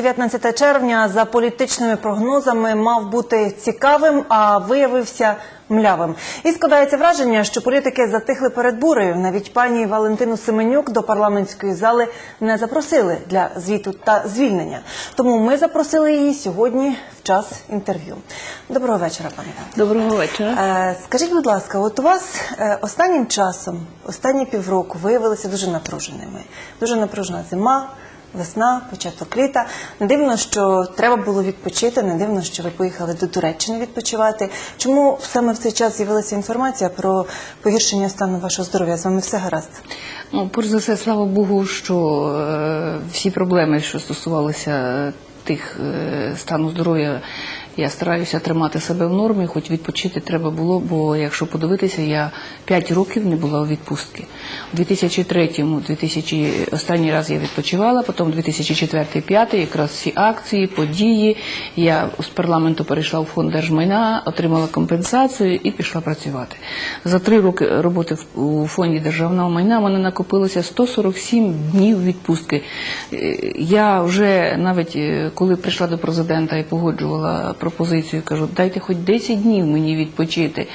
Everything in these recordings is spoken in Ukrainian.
19 червня за політичними прогнозами мав бути цікавим, а виявився млявим. І складається враження, що політики затихли перед бурею. Навіть пані Валентину Семенюк до парламентської зали не запросили для звіту та звільнення. Тому ми запросили її сьогодні в час інтерв'ю. Доброго вечора, пані. Доброго вечора. Е, Скажіть, будь ласка, от у вас е, останнім часом, останні півроку виявилися дуже напруженими. Дуже напружена зима, весна, початок літа. Не дивно, що треба було відпочити, не дивно, що ви поїхали до Туреччини відпочивати. Чому саме в цей час з'явилася інформація про погіршення стану вашого здоров'я? З вами все гаразд? Ну, перш за все, слава Богу, що е, всі проблеми, що стосувалися тих е, стану здоров'я, я стараюся тримати себе в нормі, хоч відпочити треба було, бо якщо подивитися, я 5 років не була у відпустці. У 2003-му, 2000, останній раз я відпочивала, потім 2004-2005, якраз всі акції, події. Я з парламенту перейшла в фонд держмайна, отримала компенсацію і пішла працювати. За три роки роботи у фонді державного майна мене накопилося 147 днів відпустки. Е, Я вже навіть е, коли прийшла до президента і погоджувала пропозицію, кажу, дайте хоч 10 днів мені відпочити.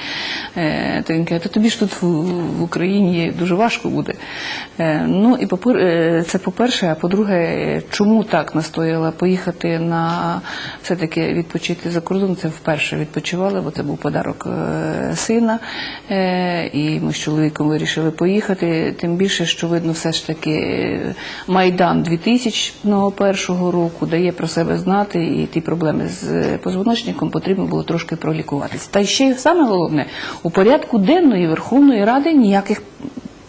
То він каже, то тобі ж тут в, Україні дуже важко буде. Е, Ну і е, це по-перше, а по-друге, чому так настояла поїхати на все-таки відпочити за кордон? Це вперше відпочивала, бо це був подарок е, сина. І ми з чоловіком вирішили поїхати. Тим більше, що видно, все ж таки Майдан 2001 року дає про себе знати, і ті проблеми з е, позвоночником потрібно було трошки пролікуватися. Та ще й саме головне, у порядку денної Верховної Ради ніяких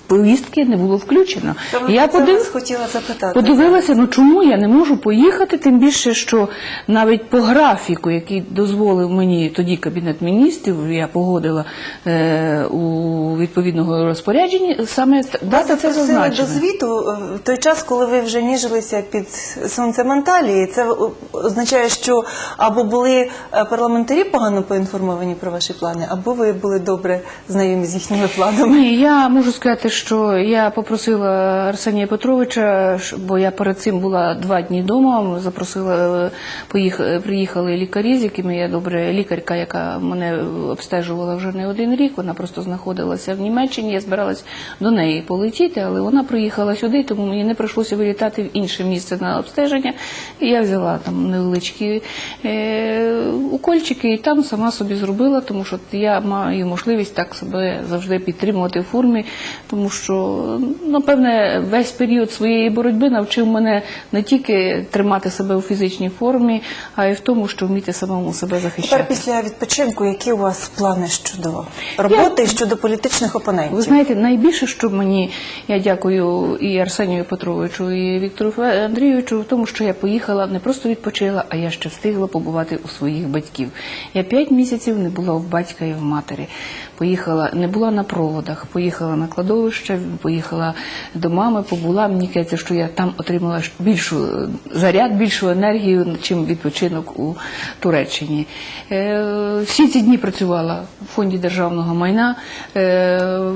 повістки не було включено. Я подив... хотіла запитати. Подивилася, ну чому я не можу поїхати, тим більше, що навіть по графіку, який дозволив мені тоді Кабінет міністрів, я погодила е, у відповідного розпорядженні, саме дата це запросили до звіту е, в той час, коли ви вже ніжилися під сонцем Анталії. Це означає, що або були е, парламентарі погано поінформовані про ваші плани, або ви були добре знайомі з їхніми планами. Ні, я можу сказати, що я попросила Арсенія Петровича, бо я перед цим була два дні вдома, запросила, е, е, приїхали лікарі, з якими я добре, лікарка, яка мене обстежувала вже не один рік, вона просто знаходилася в Німеччині, я збиралась до неї полетіти, але вона приїхала сюди, тому мені не прийшлося вилітати в інше місце на обстеження. І я взяла там невеличкі е, укольчики і там сама собі зробила, тому що я маю можливість так себе завжди підтримувати в формі, тому що, напевне, весь період своєї боротьби навчив мене не тільки тримати себе у фізичній формі, а й в тому, що вміти самому себе Тепер захищати. після відпочинку, які у вас плани щодо роботи і щодо політичних опонентів? Ви знаєте, найбільше, що мені я дякую і Арсенію Петровичу, і Віктору Андрійовичу в тому, що я поїхала не просто відпочила, а я ще встигла побувати у своїх батьків. Я п'ять місяців не була в батька і в матері. Поїхала, не була на проводах, поїхала на кладовище, поїхала до мами, побула. Мені кажеться, що я там отримала більшу е, заряд, більшу енергію, чим відпочинок у Туреччині. Е, Всі ці дні працювала в фонді державного майна. Е,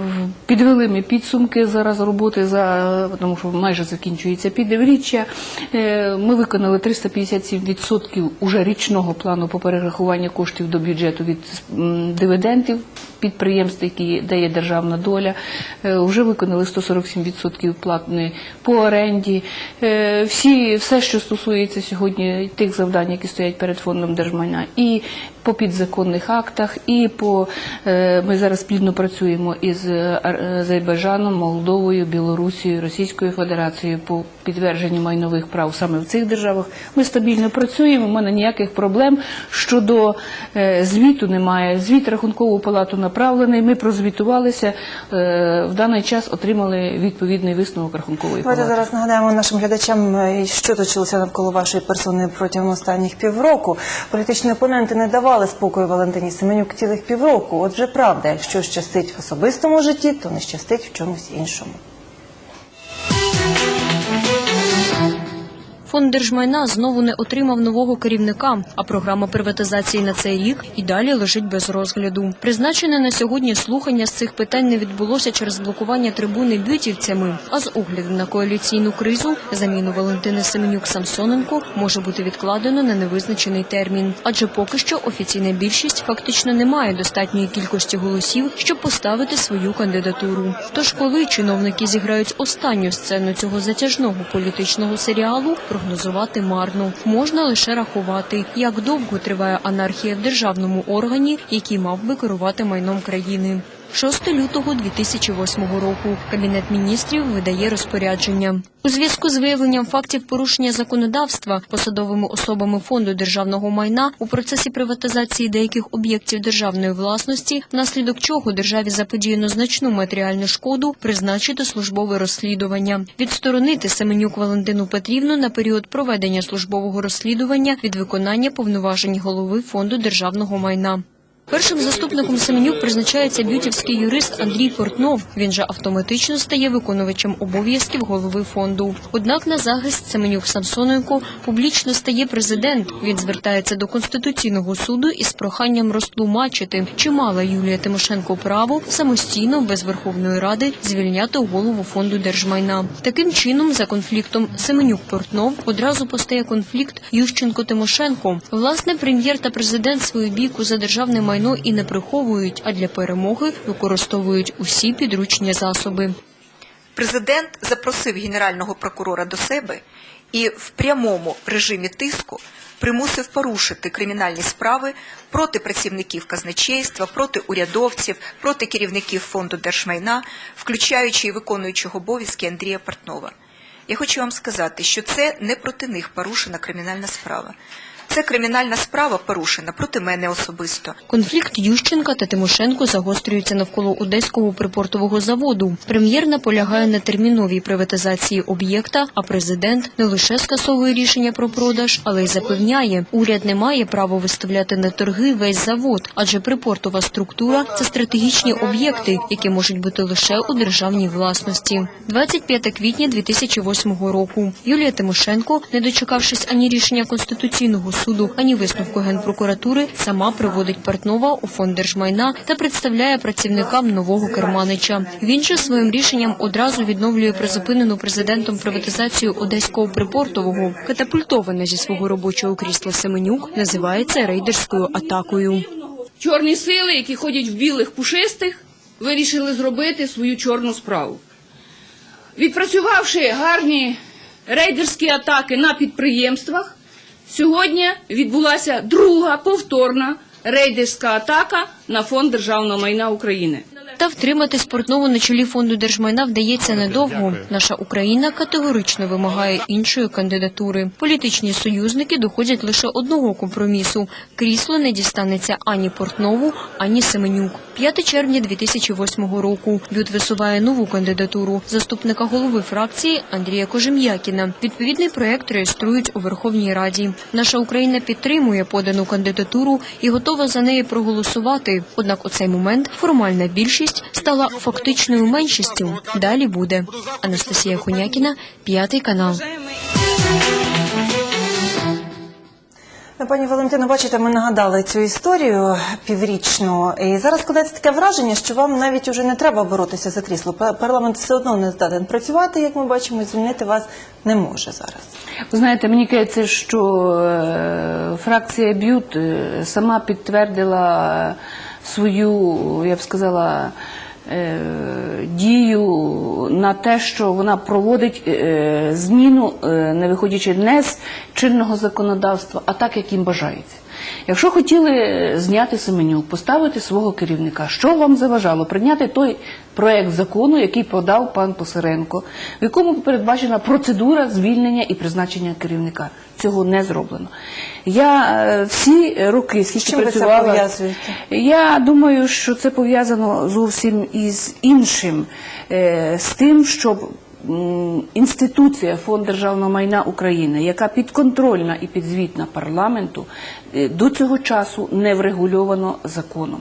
Підвели ми підсумки зараз роботи за тому, що майже закінчується підріччя. Ми виконали 357% уже річного плану по перерахуванню коштів до бюджету від дивідендів підприємств, які де є державна доля. Е, Вже виконали 147% платної по оренді. Е, Всі, все, що стосується сьогодні тих завдань, які стоять перед фондом держмайна, і по підзаконних актах, і по е, ми зараз плідно працюємо із е, Азербайджаном, Молдовою, Білорусією, Російською Федерацією по підтвердженню майнових прав саме в цих державах. Ми стабільно працюємо. У мене ніяких проблем щодо е, звіту немає. Звіт рахункову палату направлений. Ми прозвітувалися. В даний час отримали відповідний висновок рахункової Давайте зараз нагадаємо нашим глядачам, що точилося навколо вашої персони протягом останніх півроку. Політичні опоненти не давали спокою Валентині Семенюк цілих півроку. Отже, правда, якщо щастить в особистому житті, то не щастить в чомусь іншому. Фонд держмайна знову не отримав нового керівника, а програма приватизації на цей рік і далі лежить без розгляду. Призначене на сьогодні слухання з цих питань не відбулося через блокування трибуни бютівцями. А з огляду на коаліційну кризу заміну Валентини Семенюк Самсоненко може бути відкладено на невизначений термін, адже поки що офіційна більшість фактично не має достатньої кількості голосів, щоб поставити свою кандидатуру. Тож, коли чиновники зіграють останню сцену цього затяжного політичного серіалу, прогнозувати марно можна лише рахувати, як довго триває анархія в державному органі, який мав би керувати майном країни. 6 лютого 2008 року Кабінет міністрів видає розпорядження. У зв'язку з виявленням фактів порушення законодавства посадовими особами фонду державного майна у процесі приватизації деяких об'єктів державної власності, внаслідок чого державі заподіяно значну матеріальну шкоду, призначити службове розслідування, відсторонити Семенюк Валентину Петрівну на період проведення службового розслідування від виконання повноважень голови фонду державного майна. Першим заступником Семенюк призначається бютівський юрист Андрій Портнов. Він же автоматично стає виконувачем обов'язків голови фонду. Однак на захист Семенюк Самсоненко публічно стає президент. Він звертається до конституційного суду із проханням розтлумачити, чи мала Юлія Тимошенко право самостійно без Верховної Ради звільняти голову фонду держмайна. Таким чином, за конфліктом Семенюк-Портнов одразу постає конфлікт Ющенко-Тимошенко. Власне, прем'єр та президент свою бійку за державне майно і не приховують, а для перемоги використовують усі підручні засоби. Президент запросив генерального прокурора до себе і в прямому режимі тиску примусив порушити кримінальні справи проти працівників казначейства, проти урядовців, проти керівників фонду держмайна, включаючи і виконуючого обов'язки Андрія Портнова. Я хочу вам сказати, що це не проти них порушена кримінальна справа. Це кримінальна справа порушена проти мене особисто. Конфлікт Ющенка та Тимошенко загострюється навколо одеського припортового заводу. Прем'єр наполягає на терміновій приватизації об'єкта, а президент не лише скасовує рішення про продаж, але й запевняє, уряд не має права виставляти на торги весь завод, адже припортова структура це стратегічні об'єкти, які можуть бути лише у державній власності. 25 квітня 2008 року. Юлія Тимошенко, не дочекавшись ані рішення конституційного суду, ані висновку генпрокуратури, сама приводить Портнова у фонд держмайна та представляє працівникам нового керманича. Він же своїм рішенням одразу відновлює призупинену президентом приватизацію одеського припортового. Катапультована зі свого робочого крісла Семенюк називається рейдерською атакою. Чорні сили, які ходять в білих пушистих, вирішили зробити свою чорну справу. Відпрацювавши гарні рейдерські атаки на підприємствах, сьогодні відбулася друга повторна рейдерська атака на фонд державного майна України. Та втримати спортнову на чолі фонду держмайна вдається недовго. Наша Україна категорично вимагає іншої кандидатури. Політичні союзники доходять лише одного компромісу: крісло не дістанеться ані Портнову, ані Семенюк. 5 червня 2008 року Бют висуває нову кандидатуру заступника голови фракції Андрія Кожем'якіна. Відповідний проект реєструють у Верховній Раді. Наша Україна підтримує подану кандидатуру і готова за неї проголосувати. Однак у цей момент формальна більшість стала фактичною меншістю. Далі буде Анастасія Хунякіна, п'ятий канал. Ну, Пані Валентино, бачите, ми нагадали цю історію піврічну, і зараз складається таке враження, що вам навіть уже не треба боротися за крісло. Парламент все одно не здатен працювати, як ми бачимо, і звільнити вас не може зараз. Ви знаєте, мені кажеться, що е, фракція Б'ют е, сама підтвердила свою, я б сказала, е, дію на те, що вона проводить е, зміну, е, не виходячи не з чинного законодавства, а так, як їм бажається. Якщо хотіли зняти Семенюк, поставити свого керівника, що вам заважало прийняти той проект закону, який подав пан Посеренко, в якому передбачена процедура звільнення і призначення керівника? Цього не зроблено. Я е, всі роки, скільки працювала, я думаю, що це пов'язано зовсім із іншим, е, з тим, щоб інституція Фонд державного майна України, яка підконтрольна і підзвітна парламенту, е, до цього часу не врегульовано законом.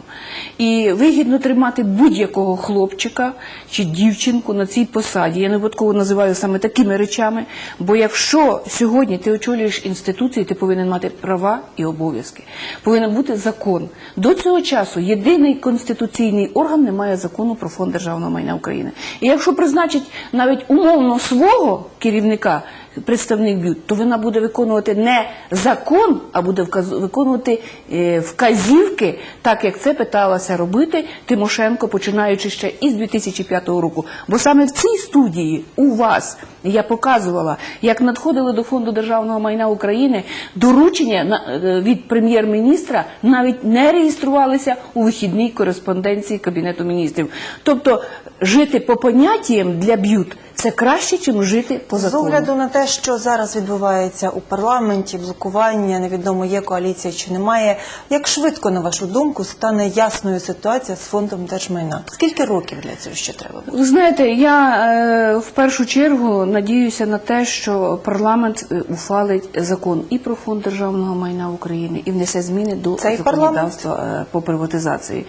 І вигідно тримати будь-якого хлопчика чи дівчинку на цій посаді. Я не випадково називаю саме такими речами. Бо якщо сьогодні ти очолюєш інституції, ти повинен мати права і обов'язки. Повинен бути закон. До цього часу єдиний конституційний орган не має закону про фонд державного майна України. І якщо призначить навіть умовно свого керівника, представник б'ют, то вона буде виконувати не закон, а буде виконувати е, вказівки, так як це питалася робити Тимошенко, починаючи ще із 2005 року. Бо саме в цій студії у вас я показувала, як надходили до фонду державного майна України доручення е, від прем'єр-міністра навіть не реєструвалися у вихідній кореспонденції кабінету міністрів. Тобто жити по поняттям для б'ют це краще, ніж жити по З огляду на те, що зараз відбувається у парламенті, блокування, невідомо є коаліція чи немає. Як швидко, на вашу думку, стане ясною ситуація з фондом держмайна? Скільки років для цього ще треба буде? Ви знаєте, я е, в першу чергу надіюся на те, що парламент е, ухвалить закон і про фонд державного майна України, і внесе зміни до Цей законодавства е, по приватизації.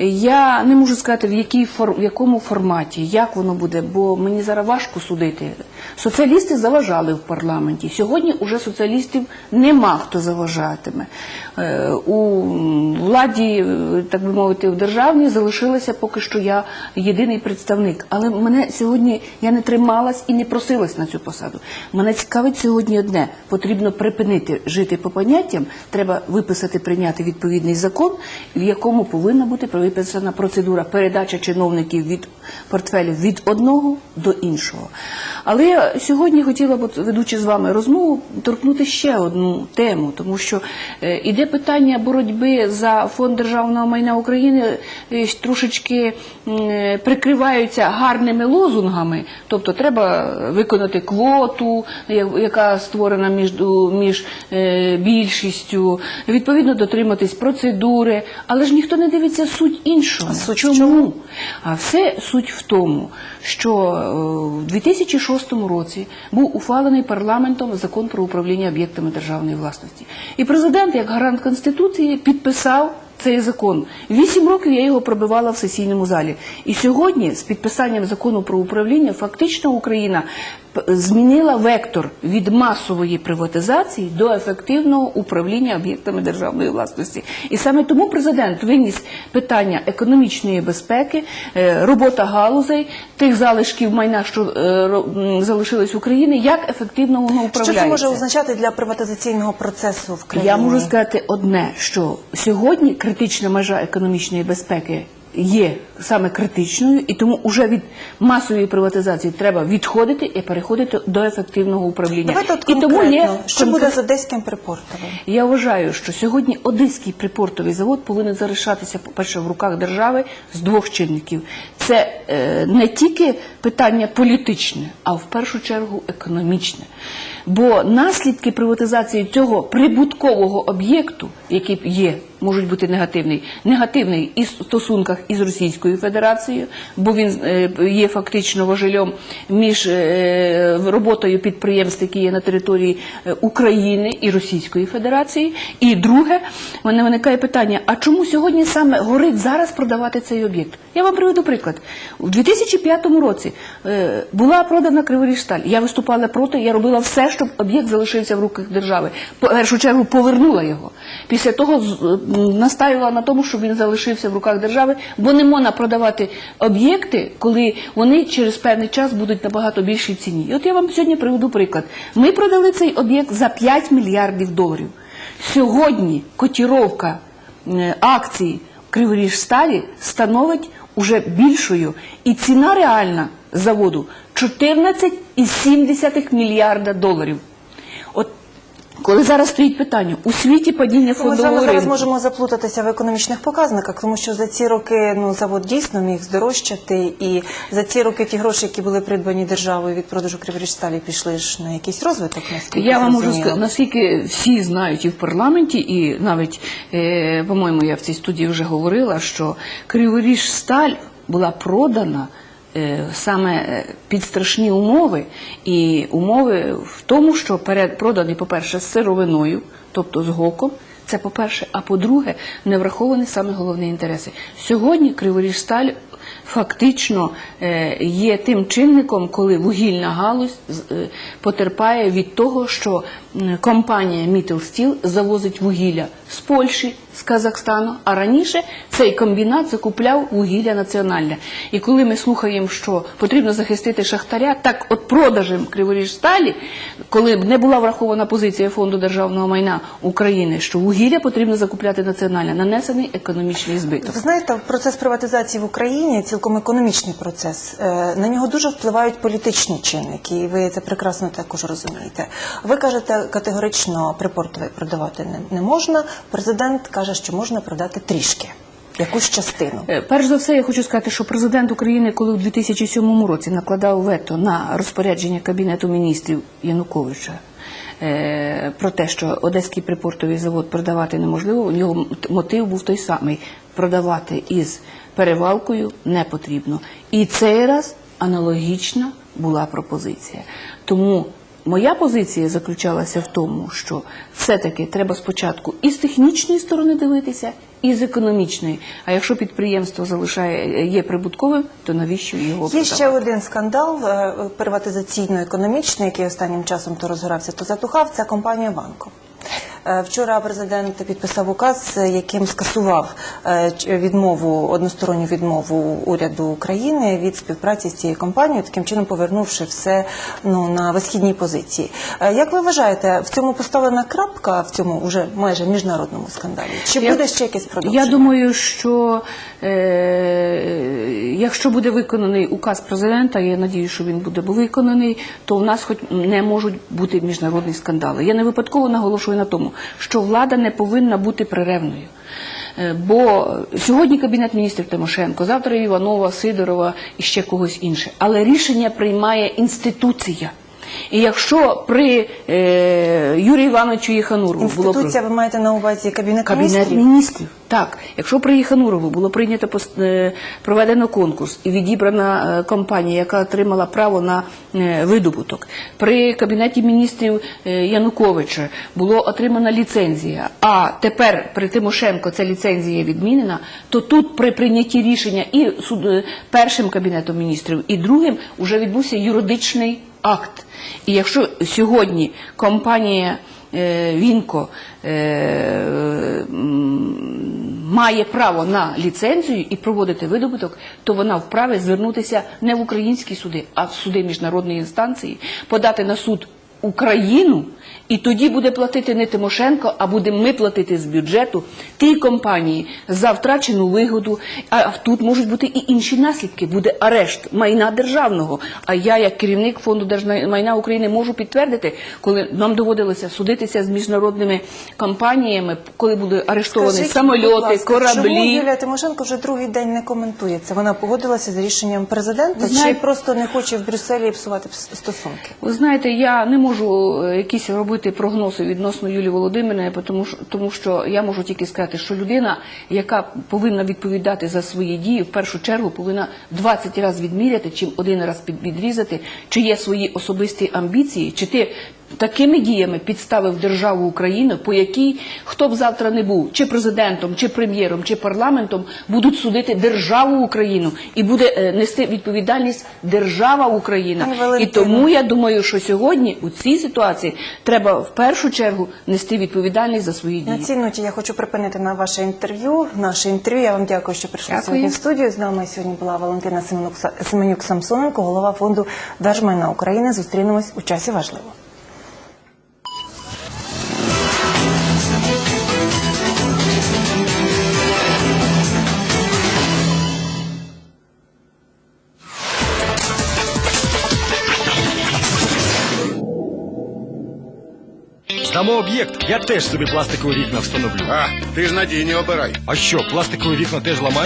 Я не можу сказати, в, якій фор... в якому форматі, як воно буде, бо мені зараз важко судити. Соціалісти заважали в парламенті. Сьогодні уже соціалістів нема хто заважатиме. Е, У владі, е, так би мовити, в державній залишилася поки що я єдиний представник. Але мене сьогодні я не трималась і не просилась на цю посаду. Мене цікавить сьогодні одне: потрібно припинити жити по поняттям. Треба виписати, прийняти відповідний закон, в якому повинна бути виписана процедура передачі чиновників від портфелів від одного до іншого. Але я сьогодні хотіла б, ведучи з вами розмову, торкнути ще одну тему, тому що е, іде питання боротьби за фонд державного майна України трошечки прикриваються гарними лозунгами, тобто треба виконати квоту, яка створена між, між е, більшістю, відповідно дотриматись процедури, але ж ніхто не дивиться суть іншого. А суть Чому? чому? А все суть в тому, що е, в 2006 році був ухвалений парламентом закон про управління об'єктами державної власності. І президент, як гарант Конституції, підписав цей закон. Вісім років я його пробивала в сесійному залі. І сьогодні, з підписанням закону про управління, фактично Україна змінила вектор від масової приватизації до ефективного управління об'єктами державної власності. І саме тому президент виніс питання економічної безпеки, е, робота галузей, тих залишків майна, що е, залишились в Україні, як ефективно воно Що це може означати для приватизаційного процесу в країні? Я можу сказати одне, що сьогодні критична межа економічної безпеки є саме критичною, і тому уже від масової приватизації треба відходити і переходити до ефективного управління. Давайте от і тому є що конкрет- буде з одеським припортовим? я вважаю, що сьогодні Одеський припортовий завод повинен залишатися, по-перше, в руках держави з двох чинників. Це е, не тільки питання політичне, а в першу чергу економічне. Бо наслідки приватизації цього прибуткового об'єкту, який є, можуть бути негативний, негативний і в стосунках із Російською Федерацією, бо він е, є фактично важелем між е, роботою підприємств, які є на території е, України і Російської Федерації. І друге, в мене виникає питання: а чому сьогодні саме горить зараз продавати цей об'єкт? Я вам приведу приклад. У 2005 році була продана Криворіжсталь. Я виступала проти, я робила все, щоб об'єкт залишився в руках держави. По першу чергу повернула його. Після того настаювала на тому, щоб він залишився в руках держави, бо не можна продавати об'єкти, коли вони через певний час будуть набагато більшій ціні. І от я вам сьогодні приведу приклад. Ми продали цей об'єкт за 5 мільярдів доларів. Сьогодні котіровка е, акцій Криворіжсталі становить уже більшою, і ціна реальна заводу 14,7 мільярда доларів. Коли зараз стоїть питання у світі падіння Ми з вами фондового зараз ринку, можемо заплутатися в економічних показниках, тому що за ці роки ну завод дійсно міг здорожчати, і за ці роки ті гроші, які були придбані державою від продажу Криворіжсталі, пішли ж на якийсь розвиток. Наскільки Я вам можу зрозуміло. сказати, наскільки всі знають і в парламенті, і навіть, е, по-моєму, я в цій студії вже говорила, що Криворіж сталь була продана саме е, під страшні умови, і умови в тому, що перед проданий, по-перше, з сировиною, тобто з гоком. Це по-перше, а по-друге, не враховані саме головні інтереси. Сьогодні Криворіжсталь фактично е, є тим чинником, коли вугільна галузь е, потерпає від того, що компанія Мітелстіл завозить вугілля з Польщі, з Казахстану, а раніше цей комбінат закупляв вугілля національне. І коли ми слухаємо, що потрібно захистити шахтаря, так от продажем Криворіжсталі, коли б не була врахована позиція Фонду державного майна України, що вугілля потрібно закупляти національне, нанесений економічний збиток. Ви знаєте, процес приватизації в Україні цілком економічний процес. Е, На нього дуже впливають політичні чинники, і ви це прекрасно також розумієте. Ви кажете, категорично припортовий продавати не, не можна. Президент каже, що можна продати трішки, якусь частину. Е, Перш за все, я хочу сказати, що президент України, коли у 2007 році накладав вето на розпорядження Кабінету міністрів Януковича е, про те, що Одеський припортовий завод продавати неможливо, у нього мотив був той самий продавати із перевалкою не потрібно. І цей раз аналогічна була пропозиція. Тому Моя позиція заключалася в тому, що все-таки треба спочатку і з технічної сторони дивитися, і з економічної. А якщо підприємство залишає є прибутковим, то навіщо його Є ще один скандал е, приватизаційно-економічний, який останнім часом то розгорався, то затухав. Це компанія Банко. Е, Вчора президент підписав указ, е, яким скасував е, відмову односторонню відмову уряду України від співпраці з цією компанією, таким чином повернувши все ну на висхідній позиції. Як ви вважаєте, в цьому поставлена крапка в цьому уже майже міжнародному скандалі? Чи Я- буде ще якесь продовження? Я думаю, що е, якщо буде виконаний указ президента, я надію, що він буде виконаний, то у нас хоч не можуть бути міжнародні скандали. Я не випадково наголошую на тому, що влада не повинна бути приревною. Е, Бо сьогодні Кабінет міністрів Тимошенко, завтра Іванова, Сидорова і ще когось інше. Але рішення приймає інституція. І якщо при е, Юрію Івановичу Єханурову було про- Інституція, ви маєте на увазі кабінет, Кабінет міністрів? міністрів. Так, якщо при Єханурову було прийнято пос- е, проведено конкурс і відібрана е, компанія, яка отримала право на е, видобуток, при кабінеті міністрів е, Януковича було отримана ліцензія. А тепер при Тимошенко ця ліцензія відмінена, то тут при прийнятті рішення і суд е, першим кабінетом міністрів, і другим вже відбувся юридичний акт. І якщо сьогодні компанія е, Вінко е, має право на ліцензію і проводити видобуток, то вона вправе звернутися не в українські суди, а в суди міжнародної інстанції, подати на суд Україну, і тоді буде платити не Тимошенко, а будемо ми платити з бюджету тій компанії за втрачену вигоду. А тут можуть бути і інші наслідки. Буде арешт майна державного. А я, як керівник фонду держмайна України, можу підтвердити, коли нам доводилося судитися з міжнародними компаніями, коли були арештовані Скажіть, самольоти, ласка, Чому кораблі. Юлія Тимошенко вже другий день не коментує це? Вона погодилася з рішенням президента, Ви знаєте- чи просто не хоче в Брюсселі псувати стосунки? Ви знаєте, я не можу е, якісь робити прогнози відносно Юлії Володимирівни, тому що, тому що я можу тільки сказати, що людина, яка повинна відповідати за свої дії, в першу чергу повинна 20 разів відміряти, чим один раз під, відрізати, чи є свої особисті амбіції, чи ти такими діями підставив державу Україну, по якій хто б завтра не був, чи президентом, чи прем'єром, чи парламентом, будуть судити державу Україну і буде е, нести відповідальність держава Україна. І тому я думаю, що сьогодні у цій ситуації треба в першу чергу нести відповідальність за свої На цій ноті я хочу припинити на ваше інтерв'ю. Наше інтерв'ю. Я вам дякую, що прийшли Дякую. сьогодні в студію. З нами сьогодні була Валентина Семенюк Самсоненко, голова фонду Держмайна України. Зустрінемось у часі важливо. Здамо об'єкт, я теж собі пластикові вікна встановлю. А, ти ж надійні обирай. А що, пластикові вікна теж ламають?